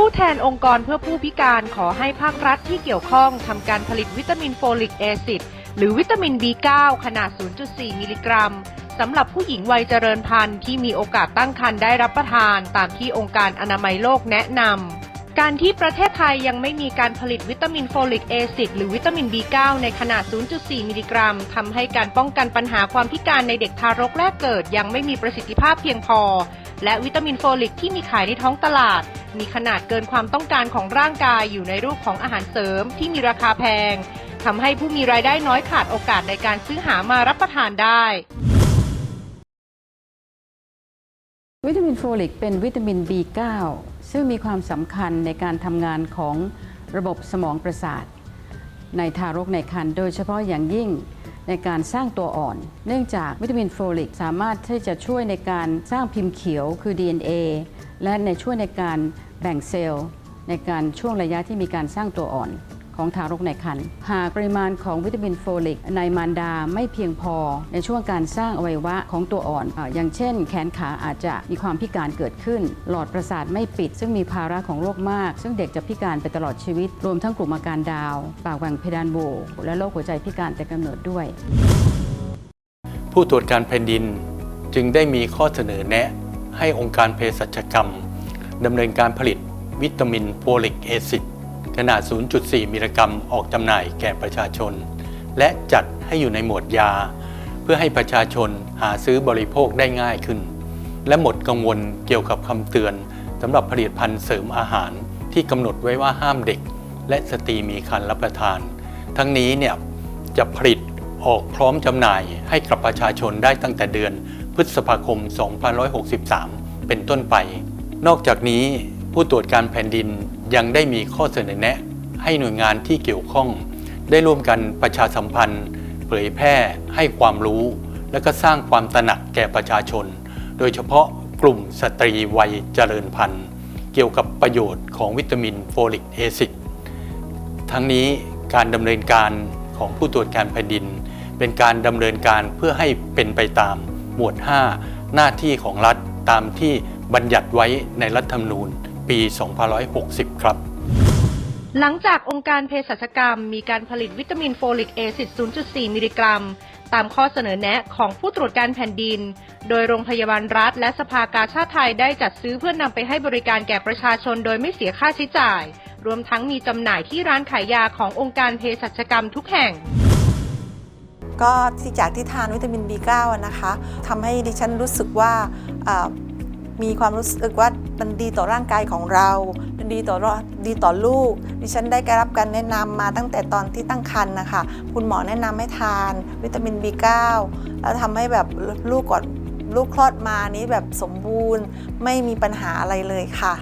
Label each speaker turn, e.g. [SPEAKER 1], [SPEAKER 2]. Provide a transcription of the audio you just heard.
[SPEAKER 1] ผู้แทนองค์กรเพื่อผู้พิการขอให้ภาครัฐที่เกี่ยวข้องทำการผลิตวิตามินโฟลิกแอซิดหรือวิตามิน B9 ขนาด 0.4 มิลลิกรัมสำหรับผู้หญิงวัยเจริญพันธุ์ที่มีโอกาสตั้งครรภ์ได้รับประทานตามที่องค์การอนามัยโลกแนะนำ การที่ประเทศไทยยังไม่มีการผลิตวิตามินโฟลิกแอซิดหรือวิตามิน B9 ในขนาด 0.4 มิลลิกรัมทำให้การป้องกันปัญหาความพิการในเด็กทารกแรกเกิดยังไม่มีประสิทธิภาพเพียงพอ และวิตามินโฟลิกที่มีขายในท้องตลาด มีขนาดเกินความต้องการของร่างกายอยู่ในรูปของอาหารเสริมที่มีราคาแพงทำให้ผู้มีรายได้น้อยขาดโอกาสในการซื้อหามารับประทานได้
[SPEAKER 2] วิตามินโฟลิกเป็นวิตามิน B9 ซึ่งมีความสำคัญในการทำงานของระบบสมองประสาท ในทารกในครรภ์โดยเฉพาะอย่างยิ่งในการสร้างตัวอ่อน เนื่องจากวิตามินโฟลิกสามารถที่จะช่วยในการสร้างพิมพ์เขียวคือ DNA และในช่วยในการแบ่งเซลล์ ในการช่วงระยะที่มีการสร้างตัวอ่อน ของทารกในครรภ์หากปริมาณของวิตามินโฟลิก ในมารดาไม่เพียงพอ ในช่วงการสร้างอวัยวะของตัวอ่อนอย่างเช่น แขนขาอาจจะมีความพิการเกิดขึ้น หลอดประสาทไม่ปิด ซึ่งมีภาระของโรคมาก ซึ่งเด็กจะพิการไปตลอดชีวิต รวมทั้งกลุ่มอาการดาว ปากแหว่งเพดานโหวและโรคหัวใจพิการแต่กำเนิดด้วย
[SPEAKER 3] ผู้ตรวจการแผ่นดินจึงได้มีข้อเสนอแนะให้องค์การเภสัชกรรมดำเนินการผลิตวิตามินโฟลิกแอซิด ขนาด 0.4 มิลลิกรัมออกจำหน่ายแก่ประชาชน และจัดให้อยู่ในหมวดยา เพื่อให้ประชาชนหาซื้อบริโภคได้ง่ายขึ้น และหมดกังวลเกี่ยวกับคำเตือนสำหรับผลิตภัณฑ์เสริมอาหารที่กำหนดไว้ว่าห้ามเด็ก และสตรีมีครรภ์รับประทาน ทั้งนี้เนี่ยจะผลิตออกพร้อมจำหน่ายให้กับประชาชนได้ตั้งแต่เดือน พฤษภาคม 2563 เป็นต้นไป นอกจากนี้ผู้ตรวจการแผ่นดิน ยังได้มีข้อเสนอแนะให้หน่วยงานที่เกี่ยวข้อง ได้ร่วมกันประชาสัมพันธ์ เผยแพร่ให้ความรู้ และก็สร้างความตระหนักแก่ประชาชน โดยเฉพาะกลุ่มสตรีวัยเจริญพันธุ์ เกี่ยวกับประโยชน์ของวิตามินโฟลิกแอซิดทั้งนี้การดำเนินการของผู้ตรวจการแผ่นดิน เป็นการดำเนินการเพื่อให้เป็นไปตามหมวด 5 หน้าที่ของรัฐตามที่บัญญัติไว้ในรัฐธรรมนูญ ปี 2560 ครับ
[SPEAKER 1] หลังจากองค์การเภสัชกรรม มีการผลิตวิตามินโฟลิกแอซิด 0.4 มิลลิกรัม ตามข้อเสนอแนะของผู้ตรวจการแผ่นดิน โดยโรงพยาบาลรัฐ และสภากาชาติไทยได้จัดซื้อเพื่อนนำไปให้บริการแก่ประชาชนโดยไม่เสียค่าใช้จ่าย รวมทั้งมีจำหน่ายที่ร้านขายยาขององค์การเภสัชกรรมทุกแห่ง
[SPEAKER 4] ก็ที่จากที่ทานวิตามิน B9 อะนะคะทำให้ดิฉันรู้สึกว่าอ่ามีความรู้สึกว่า มันดีต่อร่างกายของเรา มันดีต่อดีต่อลูก ดิฉันได้รับการแนะนำมาตั้งแต่ตอนที่ตั้งครรภ์นะคะ คุณหมอแนะนำให้ทานวิตามิน B9 แล้วทำให้แบบลูกก่อนลูกคลอดมานี้แบบสมบูรณ์ ไม่มีปัญหาอะไรเลยค่ะ